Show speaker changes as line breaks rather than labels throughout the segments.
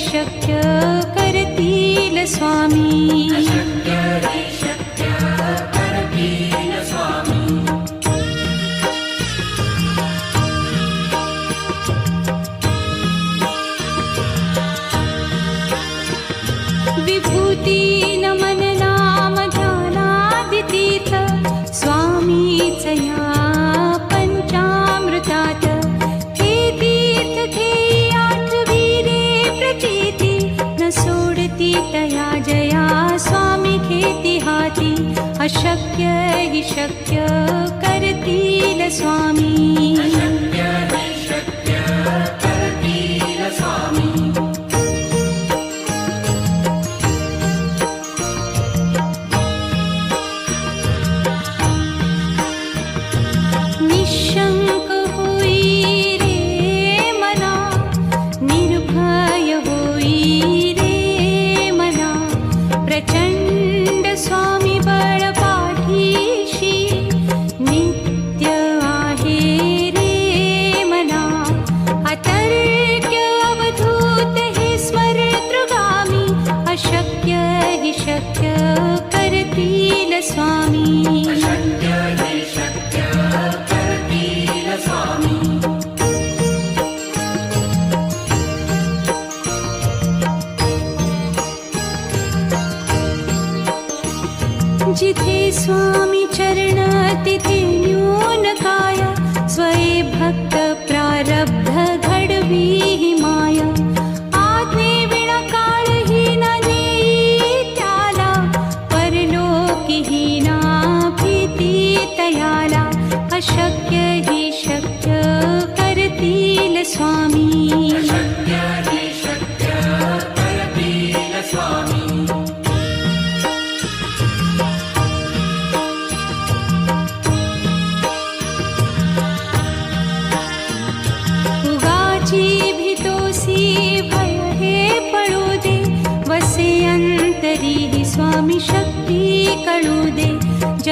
शक्य करतील स्वामी। जिथे स्वामी चरणातिथे न्यूनकाय स्वये भक्त प्रारब्ध घडवी माया। आत्मकाल हिना ना परलोकहीनाप्रीति तयाला अशक्य हि शक्य करतील न स्वामी।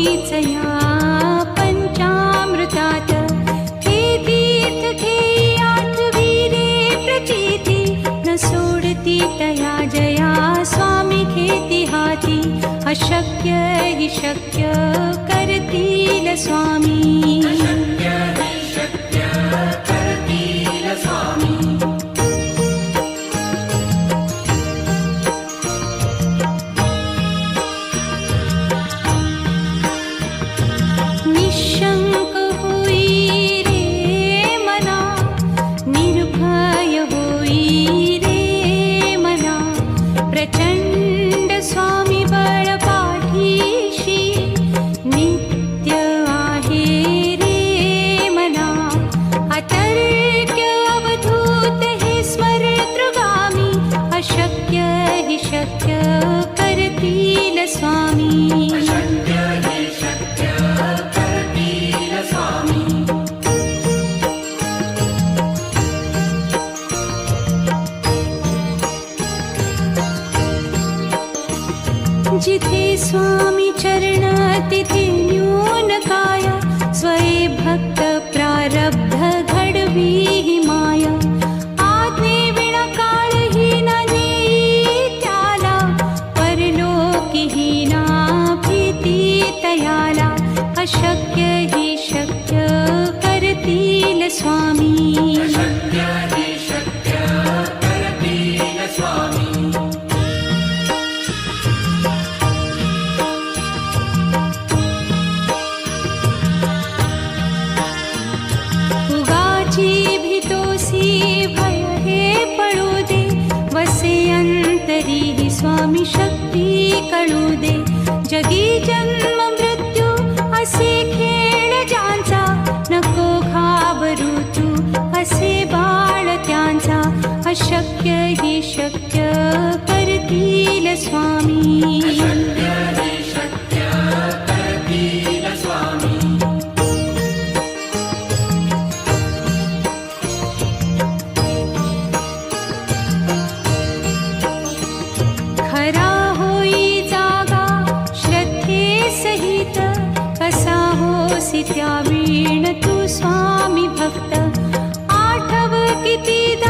स्वामीच या पंचामृतात। हे तीर्थ घे आठवी रे प्रचिती। न सोडती तया जया स्वामी घेती हाती। अशक्य हि शक्य करतील स्वामी। परलोकी ही ना तयाला अशक्य ही शक्य करतील स्वामी. अशक्य ही शक्य करतील स्वामी. खरा होई जागा श्रद्धे सहित कसा होसी त्या वीण तू स्वामी भक्त. आठव कितीदा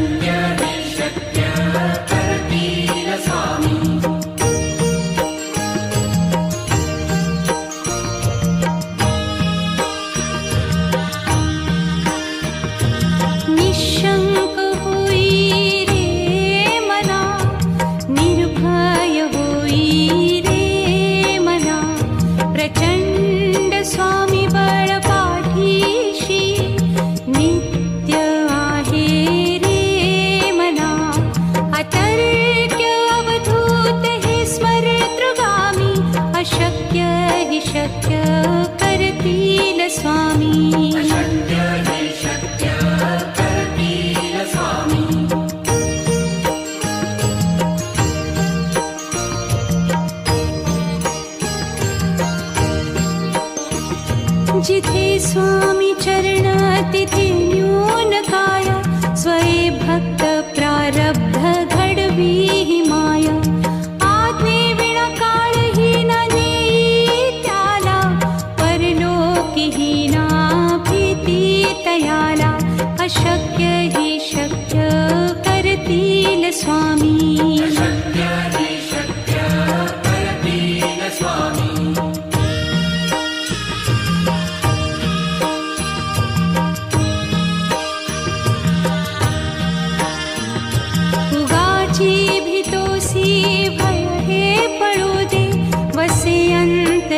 जिथे स्वामी चरण तिथे न्यून काय स्वये भक्त प्रारब्ध घडवी हि माया। आज्ञे विणा काळही न नेई त्याला परलोकी ही ना भीती तयाला अशक्य हि शक्य करतील स्वामी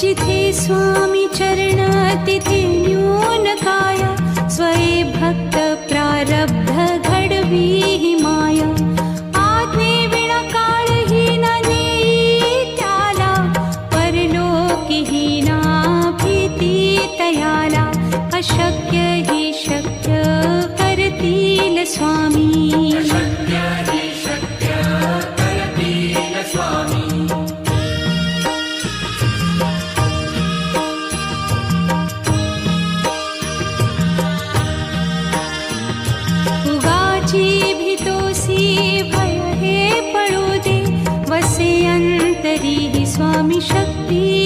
जिथे स्वामी भक्त प्रारब्ध घडवी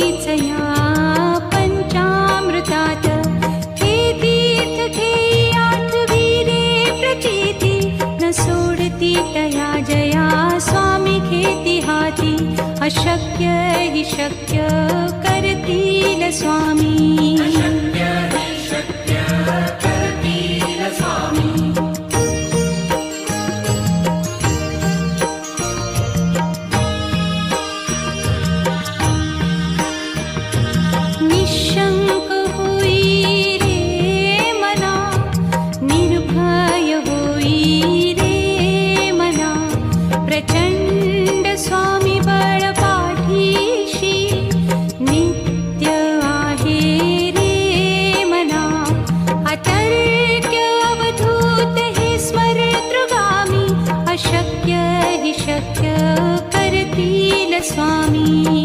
स्वामीच या पंचामृतात हे तीर्थ घेई आठवी रे प्रचिती न सोडती तया जया स्वामी घेती हाती। अशक्य हि शक्य करतील स्वामी। स्वामी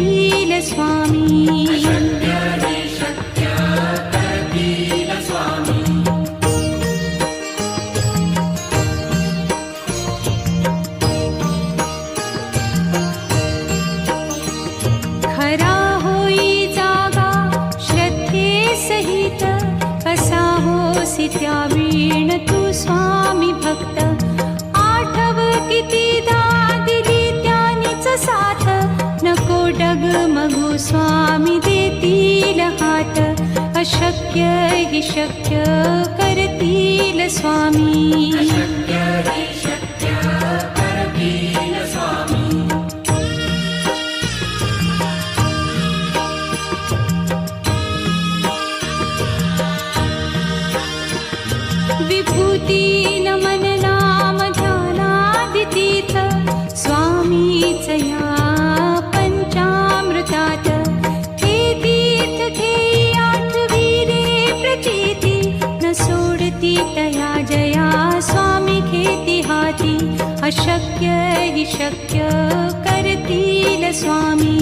शील स्वामी या पञ्चामृतात् खेतीत खेया प्रचेति न सोडति तया जया स्वामी खेतिहाति अशक्य हि शक्य करति स्वामी।